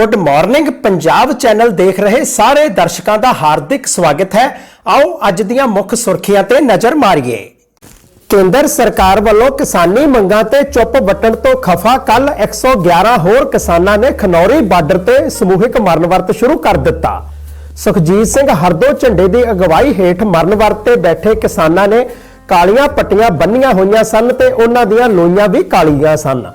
Good morning Punjab channel ਦੇਖ ਰਹੇ ਸਾਰੇ ਦਰਸ਼ਕਾਂ ਦਾ ਹਾਰਦਿਕ ਸਵਾਗਤ ਹੈ। ਆਓ ਅੱਜ ਦੀਆਂ ਮੁੱਖ ਸੁਰਖੀਆਂ ਤੇ ਨਜ਼ਰ ਮਾਰੀਏ। ਕੇਂਦਰ ਸਰਕਾਰ ਵੱਲੋਂ ਕਿਸਾਨੀ ਮੰਗਾਂ ਤੇ ਚੁੱਪ ਵੱਟਣ ਤੋਂ ਖਫਾ ਕੱਲ 111 ਹੋਰ ਕਿਸਾਨਾਂ ਨੇ ਖਨੌਰੀ ਬਾਰਡਰ ਤੇ ਸਮੂਹਿਕ ਮਰਨ ਵਰਤ ਸ਼ੁਰੂ ਕਰ ਦਿੱਤਾ। ਸੁਖਜੀਤ ਸਿੰਘ ਹਰਦੋ ਝੰਡੇ ਦੀ ਅਗਵਾਈ ਹੇਠ ਮਰਨ ਵਰਤ ਤੇ ਬੈਠੇ ਕਿਸਾਨਾਂ ਨੇ ਕਾਲੀਆਂ ਪੱਟੀਆਂ ਬੰਨੀਆਂ ਹੋਈਆਂ ਸਨ ਤੇ ਉਹਨਾਂ ਦੀਆਂ ਲੋਈਆਂ ਵੀ ਕਾਲੀਆਂ ਸਨ।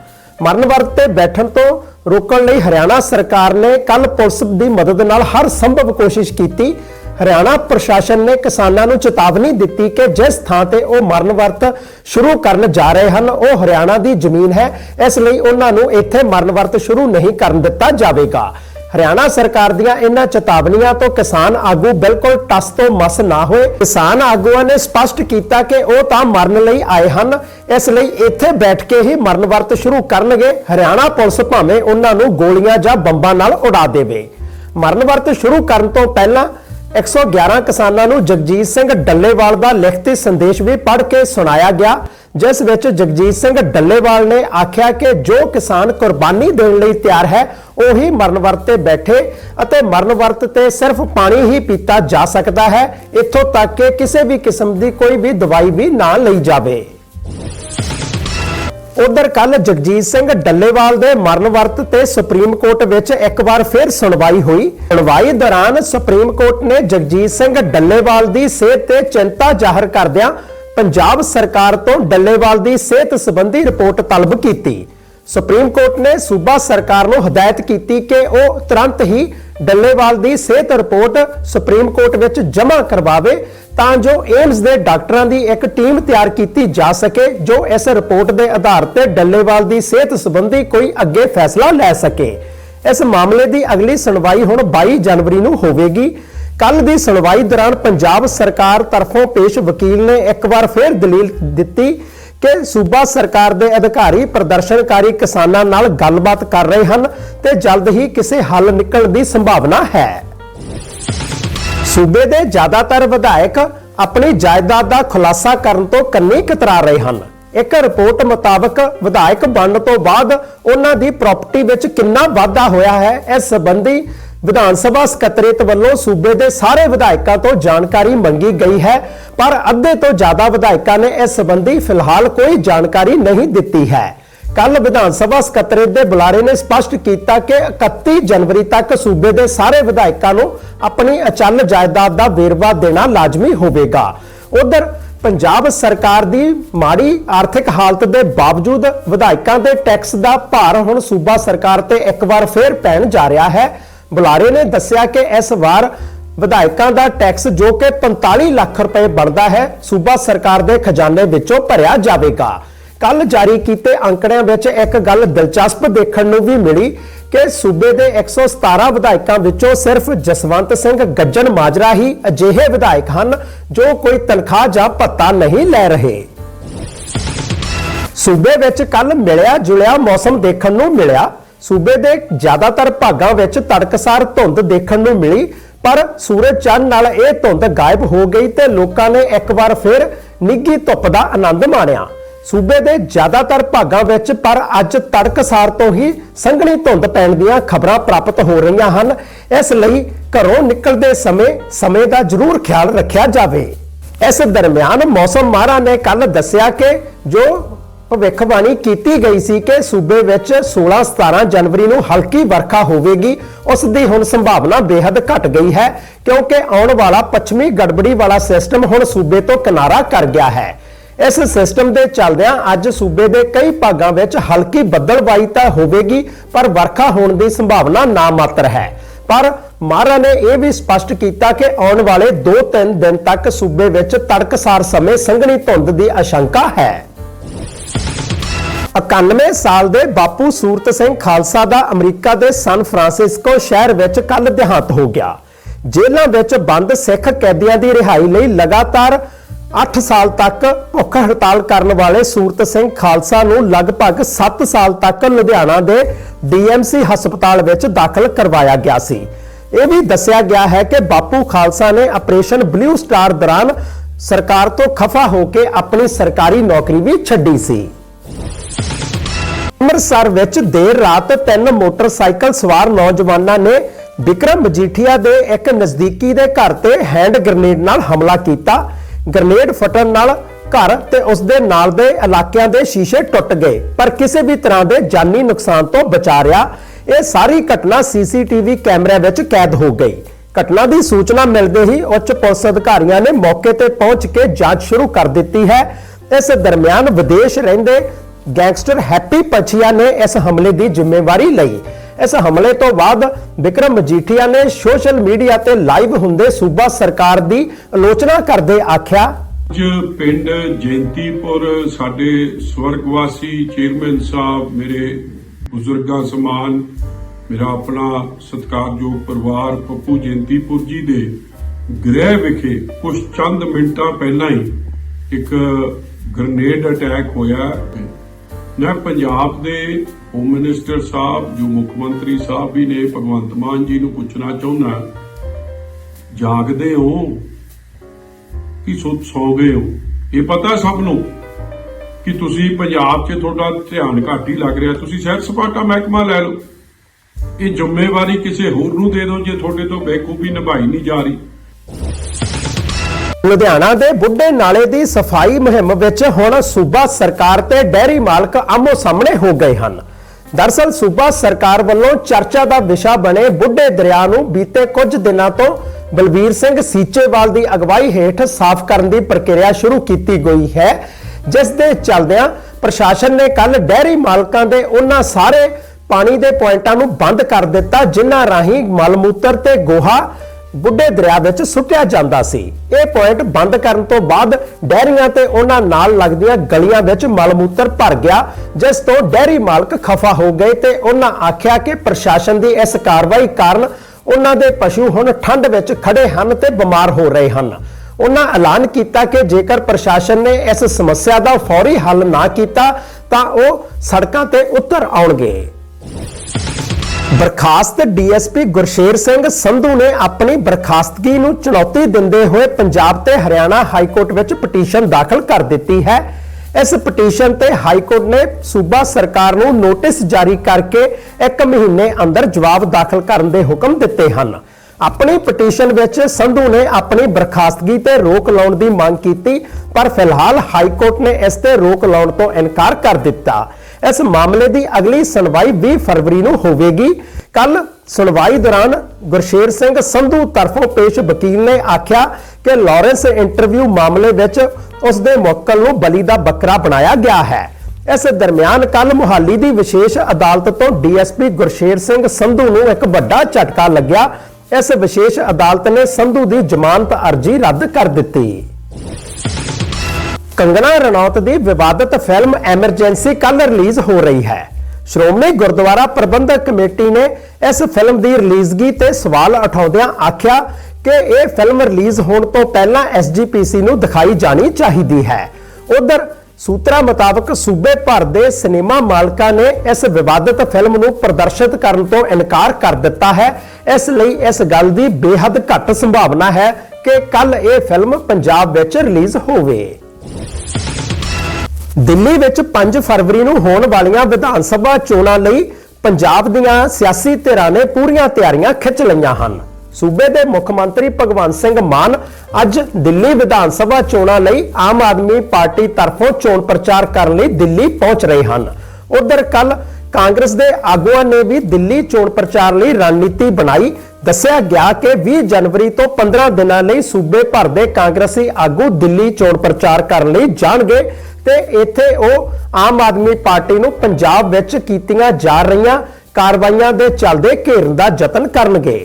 ਮਰਨ ਵਰਤ ਤੇ ਬੈਠਣ ਤੋਂ ਰੋਕਣ ਲਈ ਹਰਿਆਣਾ ਸਰਕਾਰ ਨੇ ਕੱਲ ਪੁਲਿਸ ਦੀ ਮਦਦ ਨਾਲ ਹਰ ਸੰਭਵ ਕੋਸ਼ਿਸ਼ ਕੀਤੀ। ਹਰਿਆਣਾ ਪ੍ਰਸ਼ਾਸਨ ਨੇ ਕਿਸਾਨਾਂ ਨੂੰ ਚੇਤਾਵਨੀ ਦਿੱਤੀ ਕਿ ਜਿਸ ਥਾਂ ਤੇ ਉਹ ਮਰਨ ਵਰਤ ਸ਼ੁਰੂ ਕਰਨ ਜਾ ਰਹੇ ਹਨ, ਉਹ ਹਰਿਆਣਾ ਦੀ ਜ਼ਮੀਨ ਹੈ। ਇਸ ਲਈ ਉਹਨਾਂ ਨੂੰ ਇੱਥੇ ਮਰਨ ਵਰਤ ਸ਼ੁਰੂ ਨਹੀਂ ਕਰਨ ਦਿੱਤਾ ਜਾਵੇਗਾ। ਹਰਿਆਣਾ ਸਰਕਾਰ ਦੀਆਂ ਇਹਨਾਂ ਚੇਤਾਵਨੀਆਂ ਤੋਂ ਕਿਸਾਨ ਆਗੂ ਬਿਲਕੁਲ ਟਸ ਤੋਂ ਮਸ ਨਾ ਹੋਏ। ਕਿਸਾਨ ਆਗੂਆਂ ਨੇ ਸਪਸ਼ਟ ਕੀਤਾ ਕਿ ਉਹ ਤਾਂ ਮਰਨ ਲਈ ਆਏ ਹਨ। ਇਸ ਲਈ ਇੱਥੇ ਬੈਠ ਕੇ ਹੀ ਮਰਨ ਵਰਤ ਸ਼ੁਰੂ ਕਰਨਗੇ। ਹਰਿਆਣਾ ਪੁਲਿਸ ਭਾਵੇਂ ਉਹਨਾਂ ਨੂੰ ਗੋਲੀਆਂ ਜਾਂ ਬੰਬਾਂ ਨਾਲ ਉਡਾ ਦੇਵੇ। ਮਰਨ ਵਰਤ ਸ਼ੁਰੂ ਕਰਨ ਤੋਂ ਪਹਿਲਾਂ 111 ਕਿਸਾਨਾਂ ਨੂੰ ਜਗਜੀਤ ਸਿੰਘ ਡੱਲੇਵਾਲ ਦਾ ਲਿਖਤੀ ਸੰਦੇਸ਼ ਵੀ ਪੜ੍ਹ ਕੇ ਸੁਣਾਇਆ ਗਿਆ, ਜਿਸ ਵਿੱਚ ਜਗਜੀਤ ਸਿੰਘ ਡੱਲੇਵਾਲ ਨੇ ਆਖਿਆ ਕਿ ਜੋ ਕਿਸਾਨ ਕੁਰਬਾਨੀ ਦੇਣ ਲਈ ਤਿਆਰ ਹੈ, ਉਹੀ ਮਰਨ ਵਰਤ ਤੇ ਬੈਠੇ ਅਤੇ ਮਰਨ ਵਰਤ ਤੇ ਸਿਰਫ ਪਾਣੀ ਹੀ ਪੀਤਾ ਜਾ ਸਕਦਾ ਹੈ, ਇੱਥੋਂ ਤੱਕ ਕਿ ਕਿਸੇ ਵੀ ਕਿਸਮ ਦੀ ਕੋਈ ਵੀ ਦਵਾਈ ਵੀ ਨਾ ਲਈ ਜਾਵੇ। ਉਧਰ ਕੱਲ ਜਗਜੀਤ ਸਿੰਘ ਡੱਲੇਵਾਲ ਦੇ ਮਰਨ ਵਰਤ ਤੇ ਸੁਪਰੀਮ ਕੋਰਟ ਵਿੱਚ ਇੱਕ ਵਾਰ ਫਿਰ ਸੁਣਵਾਈ ਹੋਈ। ਸੁਣਵਾਈ ਦੌਰਾਨ ਸੁਪਰੀਮ ਕੋਰਟ ਨੇ ਜਗਜੀਤ ਸਿੰਘ ਡੱਲੇਵਾਲ ਦੀ ਸਿਹਤ ਤੇ ਚਿੰਤਾ ਜ਼ਾਹਰ ਕਰਦਿਆਂ ਪੰਜਾਬ ਸਰਕਾਰ ਤੋਂ ਡੱਲੇਵਾਲ ਦੀ ਸਿਹਤ ਸੰਬੰਧੀ ਰਿਪੋਰਟ ਤਲਬ ਕੀਤੀ। ਸੁਪਰੀਮ ਕੋਰਟ ਨੇ ਸੂਬਾ ਸਰਕਾਰ ਨੂੰ ਹਦਾਇਤ ਕੀਤੀ ਕਿ ਉਹ ਤੁਰੰਤ ਹੀ ਡੱਲੇਵਾਲ ਦੀ ਸਿਹਤ ਰਿਪੋਰਟ ਸੁਪਰੀਮ ਕੋਰਟ ਵਿੱਚ ਜਮ੍ਹਾਂ ਕਰਵਾਵੇ ਤਾਂ ਜੋ ਏਮਸ ਦੇ ਡਾਕਟਰਾਂ ਦੀ ਇੱਕ ਟੀਮ ਤਿਆਰ ਕੀਤੀ ਜਾ ਸਕੇ, ਜੋ ਇਸ ਰਿਪੋਰਟ ਦੇ ਆਧਾਰ ਤੇ ਡੱਲੇਵਾਲ ਦੀ ਸਿਹਤ ਸੰਬੰਧੀ ਕੋਈ ਅੱਗੇ ਫੈਸਲਾ ਲੈ ਸਕੇ। ਇਸ ਮਾਮਲੇ ਦੀ ਅਗਲੀ ਸੁਣਵਾਈ ਹੁਣ 22 ਜਨਵਰੀ ਨੂੰ ਹੋਵੇਗੀ। ਕੱਲ ਦੀ ਸੁਣਵਾਈ ਦੌਰਾਨ ਪੰਜਾਬ ਸਰਕਾਰ ਤਰਫੋਂ ਪੇਸ਼ ਵਕੀਲ ਨੇ ਇੱਕ ਵਾਰ ਫਿਰ ਦਲੀਲ ਦਿੱਤੀ ਕਿ ਸੂਬਾ ਸਰਕਾਰ ਦੇ ਅਧਿਕਾਰੀ, ਪ੍ਰਦਰਸ਼ਨਕਾਰੀ ਕਿਸਾਨਾਂ ਨਾਲ ਗੱਲਬਾਤ ਕਰ ਰਹੇ ਹਨ ਤੇ ਜਲਦ ਹੀ ਕਿਸੇ ਹੱਲ ਨਿਕਲਣ ਦੀ ਸੰਭਾਵਨਾ ਹੈ। ਸੂਬੇ ਦੇ ਜ਼ਿਆਦਾਤਰ ਵਿਧਾਇਕ ਆਪਣੀ ਜਾਇਦਾਦ ਦਾ ਖੁਲਾਸਾ ਕਰਨ ਤੋਂ ਕੰਨੀ ਕਤਰਾ ਰਹੇ ਹਨ। ਇੱਕ ਰਿਪੋਰਟ ਮੁਤਾਬਕ ਵਿਧਾਇਕ ਬਣਨ ਤੋਂ ਬਾਅਦ ਉਹਨਾਂ ਦੀ ਪ੍ਰਾਪਰਟੀ ਵਿੱਚ ਕਿੰਨਾ ਵਾਧਾ ਹੋਇਆ ਹੈ, ਇਸ ਸੰਬੰਧੀ ਵਿਧਾਨ ਸਭਾ ਸਕੱਤਰੇਤ ਵੱਲੋਂ ਸੂਬੇ ਦੇ ਸਾਰੇ ਵਿਧਾਇਕਾਂ ਤੋਂ ਜਾਣਕਾਰੀ ਮੰਗੀ ਗਈ ਹੈ, ਪਰ ਅੱਧੇ ਤੋਂ ਜ਼ਿਆਦਾ ਵਿਧਾਇਕਾਂ ਨੇ ਇਸ ਸੰਬੰਧੀ ਫਿਲਹਾਲ ਕੋਈ ਜਾਣਕਾਰੀ ਨਹੀਂ ਦਿੱਤੀ ਹੈ। ਕੱਲ ਵਿਧਾਨ ਸਭਾ ਸਕੱਤਰੇਤ ਦੇ ਬੁਲਾਰੇ ਨੇ ਸਪਸ਼ਟ ਕੀਤਾ ਕਿ 31 ਜਨਵਰੀ ਤੱਕ ਸੂਬੇ ਦੇ ਸਾਰੇ ਵਿਧਾਇਕਾਂ ਨੂੰ ਆਪਣੀ ਅਚਲ ਜਾਇਦਾਦ ਦਾ ਵੇਰਵਾ ਦੇਣਾ ਲਾਜ਼ਮੀ ਹੋਵੇਗਾ। ਉਧਰ ਪੰਜਾਬ ਸਰਕਾਰ ਦੀ ਮਾੜੀ ਆਰਥਿਕ ਹਾਲਤ ਦੇ ਬਾਵਜੂਦ ਵਿਧਾਇਕਾਂ ਦੇ ਟੈਕਸ ਦਾ ਭਾਰ ਹੁਣ ਸੂਬਾ ਸਰਕਾਰ ਤੇ ਇੱਕ ਵਾਰ ਫੇਰ ਪੈਣ ਜਾ ਰਿਹਾ ਹੈ। ਬੁਲਾਰੇ ਨੇ ਦੱਸਿਆ ਕਿ ਇਸ ਵਾਰ ਵਿਧਾਇਕਾਂ ਦਾ ਟੈਕਸ ਜੋ ਕਿ 45 ਲੱਖ ਰੁਪਏ ਬਣਦਾ ਹੈ, ਸੂਬਾ ਸਰਕਾਰ ਦੇ ਖਜ਼ਾਨੇ ਵਿੱਚੋਂ ਭਰਿਆ ਜਾਵੇਗਾ। ਕੱਲ ਜਾਰੀ ਕੀਤੇ ਅੰਕੜਿਆਂ ਵਿੱਚ ਇੱਕ ਗੱਲ ਦਿਲਚਸਪ ਦੇਖਣ ਨੂੰ ਵੀ ਮਿਲੀ ਕਿ ਸੂਬੇ ਦੇ 117 ਵਿਧਾਇਕਾਂ ਵਿੱਚੋਂ ਸਿਰਫ ਜਸਵੰਤ ਸਿੰਘ ਗੱਜਣ ਮਾਜਰਾ ਹੀ ਅਜਿਹੇ ਵਿਧਾਇਕ ਹਨ ਜੋ ਕੋਈ ਤਨਖਾਹ ਜਾਂ ਭੱਤਾ ਨਹੀਂ ਲੈ ਰਹੇ। ਸੂਬੇ ਵਿੱਚ ਕੱਲ ਮਿਲਿਆ ਜੁਲਿਆ ਮੌਸਮ ਦੇਖਣ ਨੂੰ ਮਿਲਿਆ ਸੂਬੇ ਦੇ ਜ਼ਿਆਦਾਤਰ ਭਾਗਾਂ ਵਿੱਚ ਤੜਕਸਾਰ ਧੁੰਦ ਦੇਖਣ ਨੂੰ ਮਿਲੀ, ਪਰ ਸੂਰਜ ਚੰਨ ਨਾਲ ਇਹ ਧੁੰਦ ਗਾਇਬ ਹੋ ਗਈ ਤੇ ਲੋਕਾਂ ਨੇ ਇੱਕ ਵਾਰ ਫਿਰ ਨਿੱਗੀ ਧੁੱਪ ਦਾ ਆਨੰਦ ਮਾਣਿਆ। ਸੂਬੇ ਦੇ ਜ਼ਿਆਦਾਤਰ ਭਾਗਾਂ ਵਿੱਚ ਪਰ ਅੱਜ ਤੜਕਸਾਰ ਤੋਂ ਹੀ ਸੰਘਣੀ ਧੁੰਦ ਪੈਣ ਦੀਆਂ ਖਬਰਾਂ ਪ੍ਰਾਪਤ ਹੋ ਰਹੀਆਂ ਹਨ। ਇਸ ਲਈ ਘਰੋਂ ਨਿਕਲਦੇ ਸਮੇਂ ਸਮੇਂ ਦਾ ਜ਼ਰੂਰ ਖਿਆਲ ਰੱਖਿਆ ਜਾਵੇ। ਇਸ ਦਰਮਿਆਨ ਮੌਸਮ ਮਾਹਰਾਂ ਨੇ ਕੱਲ ਦੱਸਿਆ ਕਿ ਜੋ ਭਵਿੱਖਬਾਣੀ ਕੀਤੀ ਗਈ ਸੀ ਕਿ ਸੂਬੇ ਵਿੱਚ 16-17 ਜਨਵਰੀ ਨੂੰ ਹਲਕੀ ਵਰਖਾ ਹੋਵੇਗੀ। ਉਸ ਦੀ ਹੁਣ ਸੰਭਾਵਨਾ ਬੇहद ਘਟ ਗਈ ਹੈ, ਕਿਉਂਕਿ ਆਉਣ ਵਾਲਾ ਪੱਛਮੀ ਗੜਬੜੀ ਵਾਲਾ ਸਿਸਟਮ ਹੁਣ ਸੂਬੇ ਤੋਂ ਕਿਨਾਰਾ ਕਰ ਗਿਆ ਹੈ। ਇਸ ਸਿਸਟਮ ਦੇ ਚੱਲਦਿਆਂ ਅੱਜ ਸੂਬੇ ਦੇ ਕਈ ਭਾਗਾਂ ਵਿੱਚ ਹਲਕੀ ਬੱਦਲਬਾਈ ਤਾਂ ਹੋਵੇਗੀ, ਪਰ ਵਰਖਾ ਹੋਣ ਦੀ ਸੰਭਾਵਨਾ ਨਾ ਮਾਤਰ ਹੈ। ਪਰ ਮਾਰਾ ਨੇ ਇਹ ਵੀ ਸਪਸ਼ਟ ਕੀਤਾ ਕਿ ਆਉਣ ਵਾਲੇ 2-3 ਦਿਨ ਤੱਕ ਸੂਬੇ ਵਿੱਚ ਤੜਕਸਾਰ ਸਮੇਂ ਸੰਘਣੀ ਧੁੰਦ ਦੀ ਆਸ਼ੰਕਾ ਹੈ। 91 ਸਾਲ ਦੇ ਬਾਪੂ ਸੂਰਤ ਸਿੰਘ ਖਾਲਸਾ ਦਾ ਅਮਰੀਕਾ ਦੇ ਸਨ ਫਰਾਂਸਿਸਕੋ ਸ਼ਹਿਰ ਵਿੱਚ ਕੱਲ ਦੇਹਾਂਤ ਹੋ ਗਿਆ। ਜੇਲ੍ਹਾਂ ਵਿੱਚ ਬੰਦ ਸਿੱਖ ਕੈਦੀਆਂ ਦੀ ਰਿਹਾਈ ਲਈ ਲਗਾਤਾਰ 8 ਸਾਲ ਤੱਕ ਭੁੱਖ ਹੜਤਾਲ ਕਰਨ ਵਾਲੇ ਸੂਰਤ ਸਿੰਘ ਖਾਲਸਾ ਨੂੰ ਲਗਭਗ 7 ਸਾਲ ਤੱਕ ਲੁਧਿਆਣਾ ਦੇ ਡੀਐਮਸੀ ਹਸਪਤਾਲ ਵਿੱਚ ਦਾਖਲ ਕਰਵਾਇਆ ਗਿਆ ਸੀ। ਇਹ ਵੀ ਦੱਸਿਆ ਗਿਆ ਹੈ ਕਿ ਬਾਪੂ ਖਾਲਸਾ ਨੇ ਆਪਰੇਸ਼ਨ ਬਲੂ ਸਟਾਰ ਦੌਰਾਨ ਸਰਕਾਰ ਤੋਂ ਖਫਾ ਹੋ ਕੇ ਆਪਣੀ ਸਰਕਾਰੀ ਨੌਕਰੀ ਵੀ ਛੱਡੀ ਸੀ। ਅੰਮ੍ਰਿਤਸਰ ਵਿੱਚ ਦੇਰ ਰਾਤ ਤਿੰਨ ਮੋਟਰਸਾਈਕਲ ਸਵਾਰ ਨੌਜਵਾਨਾਂ ਨੇ ਵਿਕਰਮ ਮਜੀਠੀਆ ਦੇ ਇੱਕ ਨਜ਼ਦੀਕੀ ਦੇ ਘਰ ਤੇ ਹੈਂਡ ਗ੍ਰਨੇਡ ਨਾਲ ਹਮਲਾ ਕੀਤਾ। ਗ੍ਰਨੇਡ ਫਟਣ ਨਾਲ ਘਰ ਤੇ ਉਸ ਦੇ ਨਾਲ ਦੇ ਇਲਾਕਿਆਂ ਦੇ ਸ਼ੀਸ਼ੇ ਟੁੱਟ ਗਏ, ਪਰ ਕਿਸੇ ਵੀ ਤਰ੍ਹਾਂ ਦੇ ਜਾਨੀ ਨੁਕਸਾਨ ਤੋਂ ਬਚਾ ਰਿਹਾ। ਇਹ ਸਾਰੀ ਘਟਨਾ ਸੀਸੀਟੀਵੀ ਕੈਮਰਿਆਂ ਵਿੱਚ ਕੈਦ ਹੋ ਗਈ। ਘਟਨਾ ਦੀ ਸੂਚਨਾ ਮਿਲਦੇ ਹੀ ਉੱਚ ਪੁਲਿਸ ਅਧਿਕਾਰੀਆਂ ਨੇ ਮੌਕੇ ਤੇ ਪਹੁੰਚ ਕੇ ਜਾਂਚ ਸ਼ੁਰੂ ਕਰ ਦਿੱਤੀ ਹੈ। ਇਸ ਦਰਮਿਆਨ ਵਿਦੇਸ਼ ਰਹਿੰਦੇ ਗੈਂਗਸਟਰ ਹੈਪੀ ਪਛੀਆ ਨੇ ਇਸ ਹਮਲੇ ਦੀ ਜ਼ਿੰਮੇਵਾਰੀ ਲਈ। ਇਸ ਹਮਲੇ ਤੋਂ ਬਾਅਦ ਵਿਕਰਮ ਮਜੀਠੀਆ ਨੇ ਸੋਸ਼ਲ ਮੀਡੀਆ ਤੇ ਲਾਈਵ ਹੁੰਦੇ ਸੂਬਾ ਸਰਕਾਰ ਦੀ ਆਲੋਚਨਾ ਕਰਦੇ ਆਖਿਆ, ਅੱਜ ਪਿੰਡ ਜੈਂਤੀਪੁਰ ਸਾਡੇ ਸਵਰਗਵਾਸੀ ਚੇਅਰਮੈਨ ਸਾਹਿਬ, ਮੇਰੇ ਬਜ਼ੁਰਗਾਂ ਸਮਾਨ, ਮੇਰਾ ਆਪਣਾ ਸਤਿਕਾਰਯੋਗ ਪਰਿਵਾਰ ਪੱਪੂ ਜੈਂਤੀਪੁਰ ਜੀ ਦੇ ਗ੍ਰਹਿ ਵਿਖੇ ਕੁਝ ਚੰਦ ਮਿੰਟਾਂ ਪਹਿਲਾਂ ਹੀ ਇੱਕ ਗ੍ਰਨੇਡ ਅਟੈਕ ਹੋਇਆ ਮੈਂ ਪੰਜਾਬ ਦੇ ਹੋਮ ਮਿਨਿਸਟਰ ਸਾਹਿਬ, ਜੋ ਮੁੱਖ ਮੰਤਰੀ ਸਾਹਿਬ ਵੀ ਨੇ, ਭਗਵੰਤ ਮਾਨ ਜੀ ਨੂੰ ਪੁੱਛਣਾ ਚਾਹੁੰਦਾ ਜਾਗਦੇ ਹੋ ਕਿ ਸੋ ਸੌ ਗਏ ਹੋ? ਇਹ ਪਤਾ ਸਭ ਨੂੰ ਕਿ ਤੁਸੀਂ ਪੰਜਾਬ 'ਚ ਤੁਹਾਡਾ ਧਿਆਨ ਘੱਟ ਹੀ ਲੱਗ ਰਿਹਾ। ਤੁਸੀਂ ਸੈਰ ਸਪਾਟਾ ਮਹਿਕਮਾ ਲੈ ਲਓ। ਇਹ ਜ਼ਿੰਮੇਵਾਰੀ ਕਿਸੇ ਹੋਰ ਨੂੰ ਦੇ ਦਿਓ ਜੇ ਤੁਹਾਡੇ ਤੋਂ ਬੇਖੂਬੀ ਨਿਭਾਈ ਨਹੀਂ ਜਾ ਰਹੀ। ਲੁਧਿਆਣਾ ਦੇ ਬੁੱਢੇ ਨਾਲੇ ਦੀ ਸਫ਼ਾਈ ਮੁਹਿੰਮ ਵਿੱਚ ਹੁਣ ਸੂਬਾ ਸਰਕਾਰ ਤੇ ਡੈਰੀ ਮਾਲਕ ਆਮੋ ਸਾਹਮਣੇ ਹੋ ਗਏ ਹਨ। ਦਰਸਲ ਸੂਬਾ ਸਰਕਾਰ ਵੱਲੋਂ ਚਰਚਾ ਦਾ ਵਿਸ਼ਾ ਬਣੇ ਬੁੱਢੇ ਦਰਿਆ ਨੂੰ ਬੀਤੇ ਕੁਝ ਦਿਨਾਂ ਤੋਂ ਬਲਬੀਰ ਸਿੰਘ ਸੀਚੇਵਾਲ ਦੀ ਅਗਵਾਈ ਹੇਠ ਸਾਫ਼ ਕਰਨ ਦੀ ਪ੍ਰਕਿਰਿਆ ਸ਼ੁਰੂ ਕੀਤੀ ਗਈ ਹੈ। ਜਿਸ ਦੇ ਚੱਲਦਿਆਂ ਪ੍ਰਸ਼ਾਸਨ ਨੇ ਕੱਲ ਡੈਰੀ ਮਾਲਕਾਂ ਦੇ ਉਹਨਾਂ ਸਾਰੇ ਪਾਣੀ ਦੇ ਪੁਆਇੰਟਾਂ ਨੂੰ ਬੰਦ ਕਰ ਦਿੱਤਾ, ਜਿਨ੍ਹਾਂ ਰਾਹੀਂ ਮਲ ਮੂਤਰ ਤੇ ਗੋਹਾ ਬੁੱਢੇ ਦਰਿਆ ਵਿੱਚ ਸੁੱਟਿਆ ਜਾਂਦਾ ਸੀ। ਇਹ ਪੁਆਇੰਟ ਬੰਦ ਕਰਨ ਤੋਂ ਬਾਅਦ ਡੈਰੀਆਂ ਤੇ ਉਹਨਾਂ ਨਾਲ ਲੱਗਦੀਆਂ ਗਲੀਆਂ ਵਿੱਚ ਮਲਮੂਤਰ ਭਰ ਗਿਆ, ਜਿਸ ਤੋਂ ਡੈਰੀ ਮਾਲਕ ਖਫਾ ਹੋ ਗਏ ਤੇ ਉਹਨਾਂ ਆਖਿਆ ਕਿ ਪ੍ਰਸ਼ਾਸਨ ਦੀ ਇਸ ਕਾਰਵਾਈ ਕਾਰਨ ਉਹਨਾਂ ਦੇ ਪਸ਼ੂ ਹੁਣ ਠੰਡ ਵਿੱਚ ਖੜੇ ਹਨ ਤੇ ਬਿਮਾਰ ਹੋ ਰਹੇ ਹਨ। ਉਹਨਾਂ ਐਲਾਨ ਕੀਤਾ ਕਿ ਜੇਕਰ ਪ੍ਰਸ਼ਾਸਨ ਨੇ ਇਸ ਸਮੱਸਿਆ ਦਾ ਫੌਰੀ ਹੱਲ ਨਾ ਕੀਤਾ, ਤਾਂ ਉਹ ਸੜਕਾਂ ਤੇ ਉਤਰ ਆਉਣਗੇ। ਬਰਖਾਸਤ ਡੀਐਸਪੀ ਗੁਰਸ਼ੇਰ ਸਿੰਘ ਸੰਧੂ ਨੇ ਆਪਣੀ ਬਰਖਾਸਤਗੀ ਨੂੰ ਚੁਣੌਤੀ ਦਿੰਦੇ ਹੋਏ ਪੰਜਾਬ ਤੇ ਹਰਿਆਣਾ ਹਾਈ ਕੋਰਟ ਵਿੱਚ ਪਟੀਸ਼ਨ ਦਾਖਲ ਕਰ ਦਿੱਤੀ ਹੈ। ਇਸ ਪਟੀਸ਼ਨ ਤੇ ਹਾਈ ਕੋਰਟ ਨੇ ਸੂਬਾ ਸਰਕਾਰ ਨੂੰ ਨੋਟਿਸ ਜਾਰੀ ਕਰਕੇ 1 ਮਹੀਨੇ ਅੰਦਰ ਜਵਾਬ ਦਾਖਲ ਕਰਨ ਦੇ ਹੁਕਮ ਦਿੱਤੇ ਹਨ। ਆਪਣੀ ਪਟੀਸ਼ਨ ਵਿੱਚ ਸੰਧੂ ਨੇ ਆਪਣੀ ਬਰਖਾਸਤਗੀ ਤੇ ਰੋਕ ਲਾਉਣ ਦੀ ਮੰਗ ਕੀਤੀ, ਪਰ ਫਿਲਹਾਲ ਹਾਈ ਕੋਰਟ ਨੇ ਇਸ ਤੇ ਰੋਕ ਲਾਉਣ ਤੋਂ ਇਨਕਾਰ ਕਰ ਦਿੱਤਾ। ਇਸ ਮਾਮਲੇ ਦੀ ਅਗਲੀ ਸੁਣਵਾਈ 20 ਫਰਵਰੀ ਨੂੰ ਹੋਵੇਗੀ। ਕੱਲ ਸੁਣਵਾਈ ਦੌਰਾਨ ਗੁਰਸ਼ੇਰ ਸਿੰਘ ਸੰਧੂ ਤਰਫੋਂ ਪੇਸ਼ ਵਕੀਲ ਨੇ ਆਖਿਆ ਕਿ ਲਾਰੈਂਸ ਇੰਟਰਵਿਊ ਮਾਮਲੇ ਵਿੱਚ ਉਸ ਦੇ ਮੁਵੱਕਲ ਨੂੰ ਬਲੀ ਦਾ ਬੱਕਰਾ ਬਣਾਇਆ ਗਿਆ ਹੈ। ਇਸ ਦਰਮਿਆਨ ਕੱਲ ਮੁਹਾਲੀ ਦੀ ਵਿਸ਼ੇਸ਼ ਅਦਾਲਤ ਤੋਂ ਡੀਐਸਪੀ ਗੁਰਸ਼ੇਰ ਸਿੰਘ ਸੰਧੂ ਨੂੰ ਇੱਕ ਵੱਡਾ ਝਟਕਾ ਲੱਗਿਆ। ਇਸ ਵਿਸ਼ੇਸ਼ ਅਦਾਲਤ ਨੇ ਸੰਧੂ ਦੀ ਜ਼ਮਾਨਤ ਅਰਜ਼ੀ ਰੱਦ ਕਰ ਦਿੱਤੀ। ਕੰਗਣਾ ਰਣੌਤ ਦੀ ਵਿਵਾਦਤ ਫਿਲਮ ਐਮਰਜੈਂਸੀ ਕੱਲ ਰਿਲੀਜ਼ ਹੋ ਰਹੀ ਹੈ। ਸ਼੍ਰੋਮਣੀ ਗੁਰਦੁਆਰਾ ਪ੍ਰਬੰਧਕ ਕਮੇਟੀ ਨੇ ਇਸ ਫਿਲਮ ਦੀ ਰਿਲੀਜ਼ਗੀ ਤੇ ਸਵਾਲ ਉਠਾਉਂਦਿਆਂ ਆਖਿਆ ਕਿ ਇਹ ਫਿਲਮ ਰਿਲੀਜ਼ ਹੋਣ ਤੋਂ ਪਹਿਲਾਂ ਐਸਜੀਪੀਸੀ ਨੂੰ ਦਿਖਾਈ ਜਾਣੀ ਚਾਹੀਦੀ ਹੈ। ਉਧਰ ਸੂਤਰਾਂ ਮੁਤਾਬਕ ਸੂਬੇ ਭਰ ਦੇ ਸਿਨੇਮਾ ਮਾਲਕਾਂ ਨੇ ਇਸ ਵਿਵਾਦਤ ਫਿਲਮ ਨੂੰ ਪ੍ਰਦਰਸ਼ਿਤ ਕਰਨ ਤੋਂ ਇਨਕਾਰ ਕਰ ਦਿੱਤਾ ਹੈ। ਇਸ ਲਈ ਇਸ ਗੱਲ ਦੀ ਬੇਹੱਦ ਘੱਟ ਸੰਭਾਵਨਾ ਹੈ ਕਿ ਕੱਲ ਇਹ ਫਿਲਮ ਪੰਜਾਬ ਵਿੱਚ ਰਿਲੀਜ਼ ਹੋਵੇ। ਦਿੱਲੀ ਵਿੱਚ 5 ਫਰਵਰੀ ਨੂੰ ਹੋਣ ਵਾਲੀਆਂ ਵਿਧਾਨ ਸਭਾ ਚੋਣਾਂ ਲਈ ਪੰਜਾਬ ਦੀਆਂ ਸਿਆਸੀ ਧਿਰਾਂ ਨੇ ਪੂਰੀਆਂ ਤਿਆਰੀਆਂ ਖਿੱਚ ਲਈਆਂ ਹਨ। ਸੂਬੇ ਦੇ ਮੁੱਖ ਮੰਤਰੀ ਭਗਵੰਤ ਸਿੰਘ ਮਾਨ ਅੱਜ ਦਿੱਲੀ ਵਿਧਾਨ ਸਭਾ ਚੋਣਾਂ ਲਈ ਆਮ ਆਦਮੀ ਪਾਰਟੀ ਤਰਫੋਂ ਚੋਣ ਪ੍ਰਚਾਰ ਕਰਨ ਲਈ ਦਿੱਲੀ ਪਹੁੰਚ ਰਹੇ ਹਨ। ਉਧਰ ਕੱਲ ਕਾਂਗਰਸ ਦੇ ਆਗੂਆਂ ਨੇ ਵੀ ਦਿੱਲੀ ਚੋਣ ਪ੍ਰਚਾਰ ਲਈ ਰਣਨੀਤੀ ਬਣਾਈ। ਦੱਸਿਆ ਗਿਆ ਕਿ 20 ਜਨਵਰੀ ਤੋਂ 15 ਦਿਨਾਂ ਲਈ ਸੂਬੇ ਭਰ ਦੇ ਕਾਂਗਰਸੀ ਆਗੂ ਦਿੱਲੀ ਚੋਣ ਪ੍ਰਚਾਰ ਕਰਨ ਲਈ ਜਾਣਗੇ। ਤੇ ਇੱਥੇ ਉਹ ਆਮ ਆਦਮੀ ਪਾਰਟੀ ਨੂੰ ਪੰਜਾਬ ਵਿੱਚ ਕੀਤੀਆਂ ਜਾ ਰਹੀਆਂ ਕਾਰਵਾਈਆਂ ਦੇ ਚੱਲਦੇ ਘੇਰਨ ਦਾ ਯਤਨ ਕਰਨਗੇ।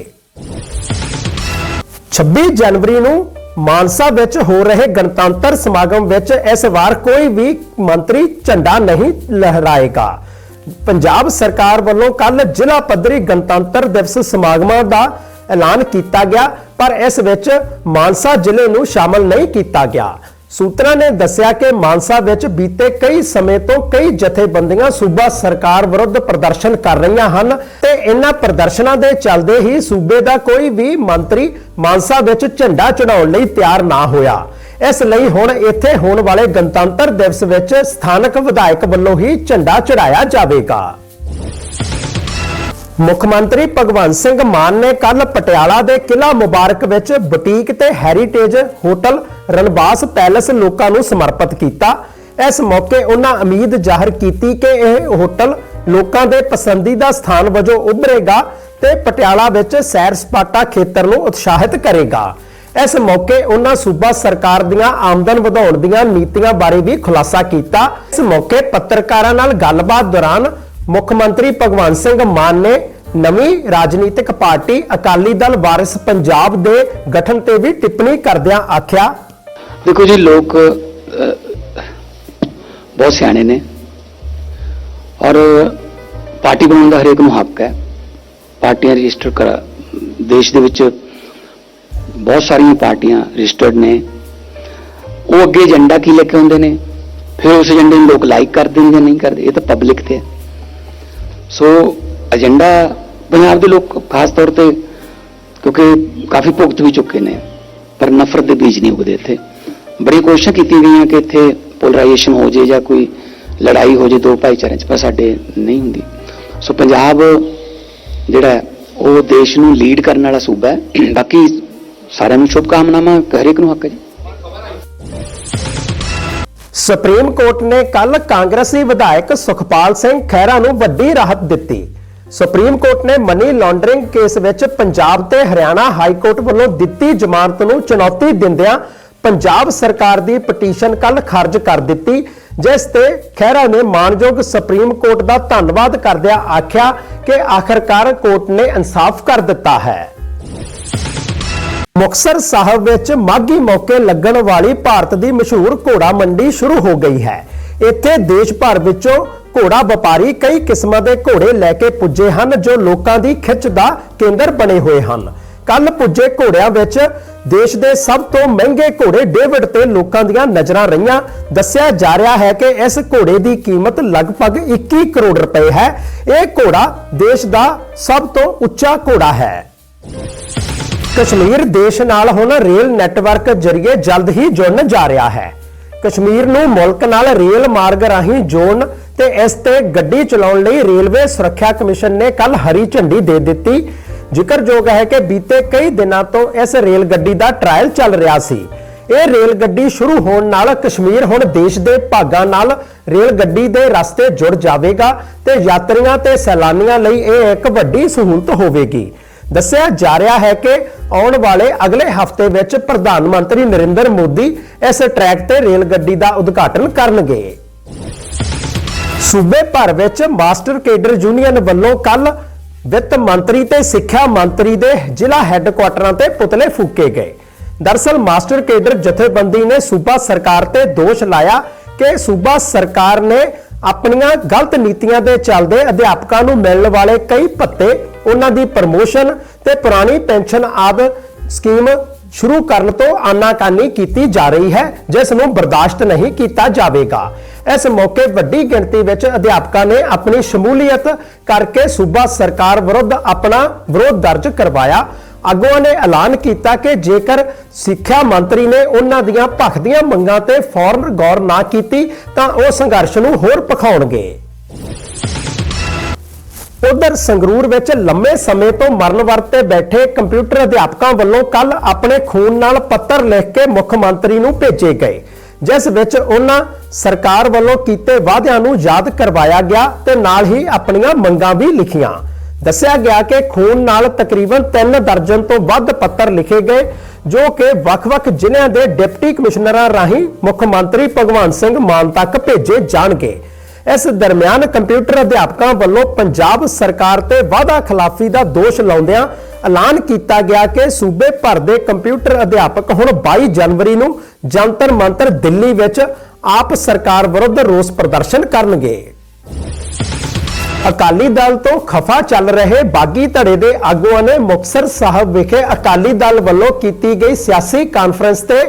26 ਜਨਵਰੀ ਨੂੰ ਮਾਨਸਾ ਵਿੱਚ ਹੋ ਰਹੇ ਗਣਤੰਤਰ ਸਮਾਗਮ ਵਿੱਚ ਇਸ ਵਾਰ ਕੋਈ ਵੀ ਮੰਤਰੀ ਝੰਡਾ ਨਹੀਂ ਲਹਿਰਾਏਗਾ। ਪੰਜਾਬ ਸਰਕਾਰ ਵੱਲੋਂ ਕੱਲ ਜ਼ਿਲ੍ਹਾ ਪੱਧਰੀ ਗਣਤੰਤਰ ਦਿਵਸ ਸਮਾਗਮਾਂ ਦਾ ਐਲਾਨ ਕੀਤਾ ਗਿਆ, ਪਰ ਇਸ ਵਿੱਚ ਮਾਨਸਾ ਜ਼ਿਲ੍ਹੇ ਨੂੰ ਸ਼ਾਮਲ ਨਹੀਂ ਕੀਤਾ ਗਿਆ। ਸੂਤਰਾਂ ਨੇ ਦੱਸਿਆ ਕਿ ਮਾਨਸਾ ਵਿੱਚ ਬੀਤੇ ਕਈ ਸਮੇਂ ਤੋਂ ਕਈ ਜਥੇਬੰਦੀਆਂ ਸੂਬਾ ਸਰਕਾਰ ਵਿਰੁੱਧ ਪ੍ਰਦਰਸ਼ਨ ਕਰ ਰਹੀਆਂ ਹਨ ਤੇ ਇਹਨਾਂ ਪ੍ਰਦਰਸ਼ਨਾਂ ਦੇ ਚੱਲਦੇ ਹੀ ਸੂਬੇ ਦਾ ਕੋਈ ਵੀ ਮੰਤਰੀ ਮਾਨਸਾ ਵਿੱਚ ਝੰਡਾ ਚੜਾਉਣ ਲਈ ਤਿਆਰ ਨਾ ਹੋਇਆ। ਇਸ ਲਈ ਹੁਣ ਇੱਥੇ ਹੋਣ ਵਾਲੇ ਗਣਤੰਤਰ ਦਿਵਸ ਵਿੱਚ ਸਥਾਨਕ ਵਿਧਾਇਕ ਵੱਲੋਂ ਹੀ ਝੰਡਾ ਚੜਾਇਆ ਜਾਵੇਗਾ। ਮੁੱਖ ਮੰਤਰੀ ਭਗਵੰਤ ਸਿੰਘ ਮਾਨ ਨੇ ਕੱਲ ਪਟਿਆਲਾ ਦੇ ਕਿਲਾ ਮੁਬਾਰਕ ਵਿੱਚ ਬੁਟੀਕ ਤੇ ਹੈਰੀਟੇਜ ਹੋਟਲ ਰਣਬਾਸ ਪੈਲੇਸ ਲੋਕਾਂ ਨੂੰ ਸਮਰਪਿਤ ਕੀਤਾ। ਇਸ ਮੌਕੇ ਉਹਨਾਂ ਉਮੀਦ ਜ਼ਾਹਰ ਕੀਤੀ ਕਿ ਇਹ ਹੋਟਲ ਲੋਕਾਂ ਦੇ ਪਸੰਦੀਦਾ ਸਥਾਨ ਵਜੋਂ ਉੱਭਰੇਗਾ ਤੇ ਪਟਿਆਲਾ ਵਿੱਚ ਸੈਰ ਸਪਾਟਾ ਖੇਤਰ ਨੂੰ ਉਤਸ਼ਾਹਿਤ ਕਰੇਗਾ। ਇਸ ਮੌਕੇ ਉਹਨਾਂ ਸੂਬਾ ਸਰਕਾਰ ਦੀਆਂ ਆਮਦਨ ਵਧਾਉਣ ਦੀਆਂ ਨੀਤੀਆਂ ਬਾਰੇ ਵੀ ਖੁਲਾਸਾ ਕੀਤਾ। ਇਸ ਮੌਕੇ ਪੱਤਰਕਾਰਾਂ ਨਾਲ ਗੱਲਬਾਤ ਦੌਰਾਨ ਮੁੱਖ ਮੰਤਰੀ ਭਗਵੰਤ ਸਿੰਘ ਮਾਨ ਨੇ ਨਵੀਂ ਰਾਜਨੀਤਿਕ ਪਾਰਟੀ ਅਕਾਲੀ ਦਲ ਵਾਰਿਸ ਪੰਜਾਬ ਦੇ ਗਠਨ ਤੇ ਵੀ ਟਿੱਪਣੀ ਕਰਦਿਆਂ ਆਖਿਆ। ਦੇਖੋ ਜੀ, ਲੋਕ ਬਹੁਤ ਸਿਆਣੇ ਨੇ ਔਰ ਪਾਰਟੀ ਬਣਾਉਣ ਦਾ ਹਰੇਕ ਨੂੰ ਹੱਕ ਹੈ। ਪਾਰਟੀਆਂ ਰਜਿਸਟਰ ਕਰ, ਦੇਸ਼ ਦੇ ਵਿੱਚ ਬਹੁਤ ਸਾਰੀਆਂ ਪਾਰਟੀਆਂ ਰਜਿਸਟਰਡ ਨੇ। ਉਹ ਅੱਗੇ ਏਜੰਡਾ ਕੀ ਲੈ ਕੇ ਆਉਂਦੇ ਨੇ? ਫਿਰ ਉਸ ਏਜੰਡੇ ਨੂੰ ਲੋਕ ਲਾਈਕ ਕਰਦੇ ਨੇ ਜਾਂ ਨਹੀਂ ਕਰਦੇ? ਇਹ ਤਾਂ ਪਬਲਿਕ ਤੇ ਹੈ। ਸੋ ਏਜੰਡਾ ਪੰਜਾਬ ਦੇ ਲੋਕ ਖਾਸ ਤੌਰ ਤੇ ਕਿਉਂਕਿ ਕਾਫੀ ਭੁਗਤ ਵੀ ਚੁੱਕੇ ਨੇ, ਪਰ ਨਫ਼ਰਤ ਦੇ ਬੀਜ ਨਹੀਂ ਉਗਦੇ ਇੱਥੇ। ਬੜੀ ਕੋਸ਼ਿਸ਼ਾਂ ਕੀਤੀਆਂ ਗਈਆਂ ਕਿ ਇੱਥੇ ਪੋਲਰਾਈਜੇਸ਼ਨ ਹੋ ਜੇ ਜਾਂ ਕੋਈ ਲੜਾਈ ਹੋ ਜੇ ਦੋ ਭਾਈਚਾਰਿਆਂ 'ਚ, ਪਰ ਸਾਡੇ ਨਹੀਂ ਹੁੰਦੀ। ਸੋ ਪੰਜਾਬ ਜਿਹੜਾ ਉਹ ਦੇਸ਼ ਨੂੰ ਲੀਡ ਕਰਨ ਵਾਲਾ ਸੂਬਾ ਹੈ। ਬਾਕੀ ਸਾਰਿਆਂ ਨੂੰ ਸ਼ੁਭਕਾਮਨਾਵਾਂ ਹਰੇਕ ਨੂੰ ਹੱਕ ਹੈ ਜੀ। ਸੁਪਰੀਮ ਕੋਰਟ ਨੇ ਕੱਲ ਕਾਂਗਰਸੀ ਵਿਧਾਇਕ ਸੁਖਪਾਲ ਸਿੰਘ ਖਹਿਰਾ ਨੂੰ ਵੱਡੀ ਰਾਹਤ ਦਿੱਤੀ। ਸੁਪਰੀਮ ਕੋਰਟ ਨੇ ਮਨੀ ਲਾਂਡਰਿੰਗ ਕੇਸ ਵਿੱਚ ਪੰਜਾਬ ਤੇ ਹਰਿਆਣਾ ਹਾਈ ਕੋਰਟ ਵੱਲੋਂ ਦਿੱਤੀ ਜ਼ਮਾਨਤ ਨੂੰ ਚੁਣੌਤੀ ਦਿੰਦਿਆਂ ਪੰਜਾਬ ਸਰਕਾਰ ਦੀ ਪਟੀਸ਼ਨ ਕੱਲ ਖਾਰਜ ਕਰ ਦਿੱਤੀ, ਜਿਸ ਤੇ ਖਹਿਰਾ ਨੇ ਮਾਨਯੋਗ ਸੁਪਰੀਮ ਕੋਰਟ ਦਾ ਧੰਨਵਾਦ ਕਰਦਿਆਂ ਆਖਿਆ ਕਿ ਆਖਰਕਾਰ ਕੋਰਟ ਨੇ ਇਨਸਾਫ ਕਰ ਦਿੱਤਾ ਹੈ। ਮੁਕਤਸਰ ਸਾਹਿਬ ਵਿੱਚ ਮਾਘੀ ਮੌਕੇ ਲੱਗਣ ਵਾਲੀ ਭਾਰਤ ਦੀ ਮਸ਼ਹੂਰ ਘੋੜਾ ਮੰਡੀ ਸ਼ੁਰੂ ਹੋ ਗਈ ਹੈ। ਇੱਥੇ ਦੇਸ਼ ਭਰ ਵਿੱਚੋਂ ਘੋੜਾ ਵਪਾਰੀ ਕਈ ਕਿਸਮਾਂ ਦੇ ਘੋੜੇ ਲੈ ਕੇ ਪੁੱਜੇ ਹਨ ਜੋ ਲੋਕਾਂ ਦੀ ਖਿੱਚ ਦਾ ਕੇਂਦਰ ਬਣੇ ਹੋਏ ਹਨ। ਕੱਲ ਪੁੱਜੇ ਘੋੜਿਆਂ ਵਿੱਚ ਦੇਸ਼ ਦੇ ਸਭ ਤੋਂ ਮਹਿੰਗੇ ਘੋੜੇ ਡੇਵਿਡ ਤੇ ਲੋਕਾਂ ਦੀਆਂ ਨਜ਼ਰਾਂ ਰਹੀਆਂ। ਦੱਸਿਆ ਜਾ ਰਿਹਾ ਹੈ ਕਿ ਇਸ ਘੋੜੇ ਦੀ ਕੀਮਤ ਲਗਭਗ 21 ਕਰੋੜ ਰੁਪਏ ਹੈ। ਇਹ ਘੋੜਾ ਦੇਸ਼ ਦਾ ਸਭ ਤੋਂ ਉੱਚਾ ਘੋੜਾ ਹੈ। ਕਸ਼ਮੀਰ ਦੇਸ਼ ਨਾਲ ਹੁਣ ਰੇਲ ਨੈਟਵਰਕ ਜ਼ਰੀਏ ਜਲਦ ਹੀ ਜੁੜਨ ਜਾ ਰਿਹਾ ਹੈ। ਕਸ਼ਮੀਰ ਨੂੰ ਮੁਲਕ ਨਾਲ ਰੇਲ ਮਾਰਗ ਰਾਹੀਂ ਜੋੜਨ ਤੇ ਇਸ ਤੇ ਗੱਡੀ ਚਲਾਉਣ ਲਈ ਰੇਲਵੇ ਸੁਰੱਖਿਆ ਕਮਿਸ਼ਨ ਨੇ ਕੱਲ ਹਰੀ ਝੰਡੀ ਦੇ ਦਿੱਤੀ। ਜ਼ਿਕਰਯੋਗ ਹੈ ਕਿ ਬੀਤੇ ਕਈ ਦਿਨਾਂ ਤੋਂ ਇਸ ਰੇਲ ਗੱਡੀ ਦਾ ਟ੍ਰਾਇਲ ਚੱਲ ਰਿਹਾ ਸੀ। ਇਹ ਰੇਲ ਗੱਡੀ ਸ਼ੁਰੂ ਹੋਣ ਨਾਲ ਕਸ਼ਮੀਰ ਹੁਣ ਦੇਸ਼ ਦੇ ਭਾਗਾਂ ਨਾਲ ਰੇਲ ਗੱਡੀ ਦੇ ਰਸਤੇ ਜੁੜ ਜਾਵੇਗਾ ਤੇ ਯਾਤਰੀਆਂ ਤੇ ਸੈਲਾਨੀਆਂ ਲਈ ਇਹ ਇੱਕ ਵੱਡੀ ਸਹੂਲਤ ਹੋਵੇਗੀ। ਦੱਸਿਆ ਜਾ ਰਿਹਾ ਹੈ ਕਿ ਆਉਣ ਵਾਲੇ ਅਗਲੇ ਹਫ਼ਤੇ ਵਿੱਚ ਪ੍ਰਧਾਨ ਮੰਤਰੀ ਨਰਿੰਦਰ ਮੋਦੀ ਇਸ ਟਰੈਕ ਤੇ ਰੇਲ ਗੱਡੀ ਦਾ ਉਦਘਾਟਨ ਕਰਨਗੇ। ਸੂਬੇ ਭਰ ਵਿੱਚ ਮਾਸਟਰ ਕੇਡਰ ਯੂਨੀਅਨ ਵੱਲੋਂ ਕੱਲ ਵਿੱਤ ਮੰਤਰੀ ਤੇ ਸਿੱਖਿਆ ਮੰਤਰੀ ਦੇ ਜ਼ਿਲ੍ਹਾ ਹੈੱਡਕੁਆਟਰਾਂ ਤੇ ਪੁਤਲੇ ਫੂਕੇ ਗਏ। ਦਰਸਲ ਮਾਸਟਰ ਕੇਡਰ ਜਥੇਬੰਦੀ ਨੇ ਸੂਬਾ ਸਰਕਾਰ ਤੇ ਦੋਸ਼ ਲਾਇਆ ਕਿ ਸੂਬਾ ਸਰਕਾਰ ਨੇ ਆਪਣੀਆਂ ਗਲਤ ਨੀਤੀਆਂ ਦੇ ਚੱਲਦੇ ਅਧਿਆਪਕਾਂ ਨੂੰ ਮਿਲਣ ਵਾਲੇ ਕਈ ਭੱਤੇ ਉਹਨਾਂ ਦੀ ਪ੍ਰਮੋਸ਼ਨ ਤੇ ਪੁਰਾਣੀ ਪੈਨਸ਼ਨ ਆਦਿ ਸਕੀਮ ਸ਼ੁਰੂ ਕਰਨ ਤੋਂ ਆਨਾਕਾਨੀ ਕੀਤੀ ਜਾ ਰਹੀ ਹੈ, ਜਿਸ ਨੂੰ ਬਰਦਾਸ਼ਤ ਨਹੀਂ ਕੀਤਾ ਜਾਵੇਗਾ। ਇਸ ਮੌਕੇ ਵੱਡੀ ਗਿਣਤੀ ਵਿੱਚ ਅਧਿਆਪਕਾਂ ਨੇ ਆਪਣੀ ਸ਼ਮੂਲੀਅਤ ਕਰਕੇ ਸੂਬਾ ਸਰਕਾਰ ਵਿਰੁੱਧ ਆਪਣਾ ਵਿਰੋਧ ਦਰਜ ਕਰਵਾਇਆ। ਆਗੂਆਂ ਨੇ ਐਲਾਨ ਕੀਤਾ ਕਿ ਜੇਕਰ ਸਿੱਖਿਆ ਮੰਤਰੀ ਨੇ ਉਹਨਾਂ ਦੀਆਂ ਭਖਦੀਆਂ ਮੰਗਾਂ ਤੇ ਫੌਰਨ ਗੌਰ ਨਾ ਕੀਤੀ, ਤਾਂ ਉਹ ਸੰਘਰਸ਼ ਨੂੰ ਹੋਰ ਪਖਾਉਣਗੇ ਉਧਰ ਸੰਗਰੂਰ ਵਿੱਚ ਲੰਮੇ ਸਮੇਂ ਤੋਂ ਮਰਨ ਵਰਤ ਤੇ ਬੈਠੇ ਕੰਪਿਊਟਰ ਅਧਿਆਪਕਾਂ ਵੱਲੋਂ ਕੱਲ ਆਪਣੇ ਖੂਨ ਨਾਲ ਪੱਤਰ ਲਿਖ ਕੇ ਮੁੱਖ ਮੰਤਰੀ ਨੂੰ ਭੇਜੇ ਗਏ, ਜਿਸ ਵਿੱਚ ਉਹਨਾਂ ਸਰਕਾਰ ਵੱਲੋਂ ਕੀਤੇ ਵਾਅਦਿਆਂ ਨੂੰ ਯਾਦ ਕਰਵਾਇਆ ਗਿਆ ਤੇ ਨਾਲ ਹੀ ਆਪਣੀਆਂ ਮੰਗਾਂ ਵੀ ਲਿਖੀਆਂ। ਦੱਸਿਆ ਗਿਆ ਕਿ ਖੂਨ ਨਾਲ ਤਕਰੀਬਨ 3 ਦਰਜਨ ਤੋਂ ਵੱਧ ਪੱਤਰ ਲਿਖੇ ਗਏ, ਜੋ ਕਿ ਵੱਖ-ਵੱਖ ਜ਼ਿਲ੍ਹਿਆਂ ਦੇ ਡਿਪਟੀ ਕਮਿਸ਼ਨਰਾਂ ਰਾਹੀਂ ਮੁੱਖ ਮੰਤਰੀ ਭਗਵੰਤ ਸਿੰਘ ਮਾਨ ਤੱਕ ਭੇਜੇ ਜਾਣਗੇ। ਇਸ ਦਰਮਿਆਨ ਕੰਪਿਊਟਰ ਅਧਿਆਪਕਾਂ ਵੱਲੋਂ ਪੰਜਾਬ ਸਰਕਾਰ ਤੇ ਵਾਅਦਾ ਖਿਲਾਫੀ ਦਾ ਦੋਸ਼ ਲਾਉਂਦਿਆਂ ਐਲਾਨ ਕੀਤਾ ਗਿਆ ਕਿ ਸੂਬੇ ਭਰ ਦੇ ਕੰਪਿਊਟਰ ਅਧਿਆਪਕ ਹੁਣ 22 ਜਨਵਰੀ ਨੂੰ ਜੰਤਰ ਮੰਤਰ ਦਿੱਲੀ ਵਿੱਚ ਆਪ ਸਰਕਾਰ ਵਿਰੁੱਧ ਰੋਸ ਪ੍ਰਦਰਸ਼ਨ ਕਰਨਗੇ। ਅਕਾਲੀ ਦਲ ਤੋਂ ਖਫਾ ਚੱਲ ਰਹੇ ਬਾਗੀ ਧੜੇ ਦੇ ਆਗੂਆਂ ਨੇ ਮੁਕਤਸਰ ਸਾਹਿਬ ਵਿਖੇ ਅਕਾਲੀ ਦਲ ਵੱਲੋਂ ਕੀਤੀ ਗਈ ਸਿਆਸੀ ਕਾਨਫਰੰਸ ਤੇ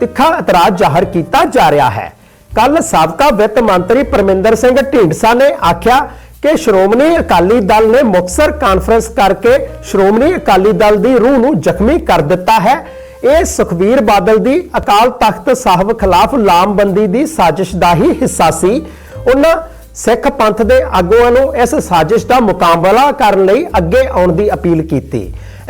ਤਿੱਖਾ ਇਤਰਾਜ਼ ਜ਼ਾਹਰ ਕੀਤਾ ਜਾ ਰਿਹਾ ਹੈ। ਕੱਲ ਸਾਬਕਾ ਵਿੱਤ ਮੰਤਰੀ ਪਰਮਿੰਦਰ ਸਿੰਘ ਢੀਂਡਸਾ ਨੇ ਆਖਿਆ ਕਿ ਸ਼੍ਰੋਮਣੀ ਅਕਾਲੀ ਦਲ ਨੇ ਮੁਕਤਸਰ ਕਾਨਫਰੰਸ ਕਰਕੇ ਸ਼੍ਰੋਮਣੀ ਅਕਾਲੀ ਦਲ ਦੀ ਰੂਹ ਨੂੰ ਜ਼ਖਮੀ ਕਰ ਦਿੱਤਾ ਹੈ। ਇਹ ਸੁਖਬੀਰ ਬਾਦਲ ਦੀ ਅਕਾਲ ਤਖਤ ਸਾਹਿਬ ਖਿਲਾਫ ਲਾਮਬੰਦੀ ਦੀ ਸਾਜ਼ਿਸ਼ ਦਾ ਹੀ ਹਿੱਸਾ ਸੀ। ਉਹਨਾਂ ਸਿੱਖ ਪੰਥ ਦੇ ਆਗੂਆਂ ਨੂੰ ਇਸ ਸਾਜ਼ਿਸ਼ ਦਾ ਮੁਕਾਬਲਾ ਕਰਨ ਲਈ ਅੱਗੇ ਆਉਣ ਦੀ ਅਪੀਲ ਕੀਤੀ।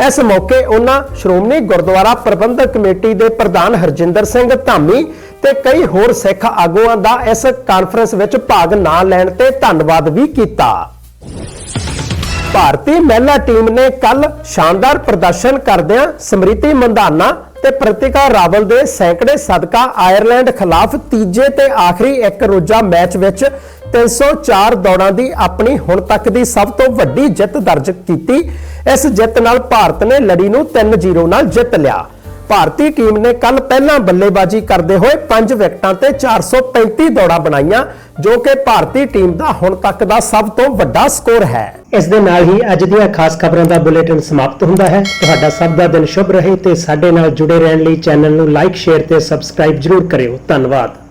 ਇਸ ਮੌਕੇ ਉਹਨਾਂ ਸ਼੍ਰੋਮਣੀ ਗੁਰਦੁਆਰਾ ਪ੍ਰਬੰਧਕ ਕਮੇਟੀ ਦੇ ਪ੍ਰਧਾਨ ਹਰਜਿੰਦਰ ਸਿੰਘ ਧਾਮੀ ਤੇ ਕਈ ਹੋਰ ਸਿੱਖ ਆਗੂਆਂ ਦਾ ਇਸ ਕਾਨਫਰੰਸ ਵਿੱਚ ਭਾਗ ਨਾ ਲੈਣ ਤੇ ਧੰਨਵਾਦ ਵੀ ਕੀਤਾ। ਭਾਰਤੀ ਮਹਿਲਾ ਟੀਮ ਨੇ ਕੱਲ ਸ਼ਾਨਦਾਰ ਪ੍ਰਦਰਸ਼ਨ ਕਰਦਿਆਂ ਸਮ੍ਰਿਤੀ ਮੰਦਾਨਾ ਤੇ ਪ੍ਰਤਿਕਾ ਰਾਵਲ ਦੇ ਸੈਂਕੜੇ ਸਦਕਾ ਆਇਰਲੈਂਡ ਖਿਲਾਫ ਤੀਜੇ ਤੇ ਆਖਰੀ ਇੱਕ ਰੋਜ਼ਾ ਮੈਚ ਵਿੱਚ 304 ਦੌੜਾਂ ਦੀ ਆਪਣੀ ਹੁਣ ਤੱਕ ਦੀ ਸਭ ਤੋਂ ਵੱਡੀ ਜਿੱਤ ਦਰਜ ਕੀਤੀ। ਇਸ ਜਿੱਤ ਨਾਲ ਭਾਰਤ ਨੇ ਲੜੀ ਨੂੰ 3-0 ਨਾਲ ਜਿੱਤ ਲਿਆ। ਭਾਰਤੀ ਟੀਮ ਨੇ ਕੱਲ ਪਹਿਲਾਂ ਬੱਲੇਬਾਜ਼ੀ ਕਰਦੇ ਹੋਏ 5 ਵਿਕਟਾਂ ਤੇ 435 ਦੌੜਾਂ ਬਣਾਈਆਂ, ਜੋ ਕਿ ਭਾਰਤੀ ਟੀਮ ਦਾ ਹੁਣ ਤੱਕ ਦਾ ਸਭ ਤੋਂ ਵੱਡਾ ਸਕੋਰ ਹੈ। ਇਸ ਦੇ ਨਾਲ ਹੀ ਅੱਜ ਦੀਆਂ ਖਾਸ ਖਬਰਾਂ ਦਾ ਬੁਲੇਟਿਨ ਸਮਾਪਤ ਹੁੰਦਾ ਹੈ। ਤੁਹਾਡਾ ਸਭ ਦਾ ਦਿਨ ਸ਼ੁਭ ਰਹੇ ਤੇ ਸਾਡੇ ਨਾਲ ਜੁੜੇ ਰਹਿਣ ਲਈ ਚੈਨਲ ਨੂੰ ਲਾਈਕ, ਸ਼ੇਅਰ ਤੇ ਸਬਸਕ੍ਰਾਈਬ ਜਰੂਰ ਕਰਿਓ। ਧੰਨਵਾਦ।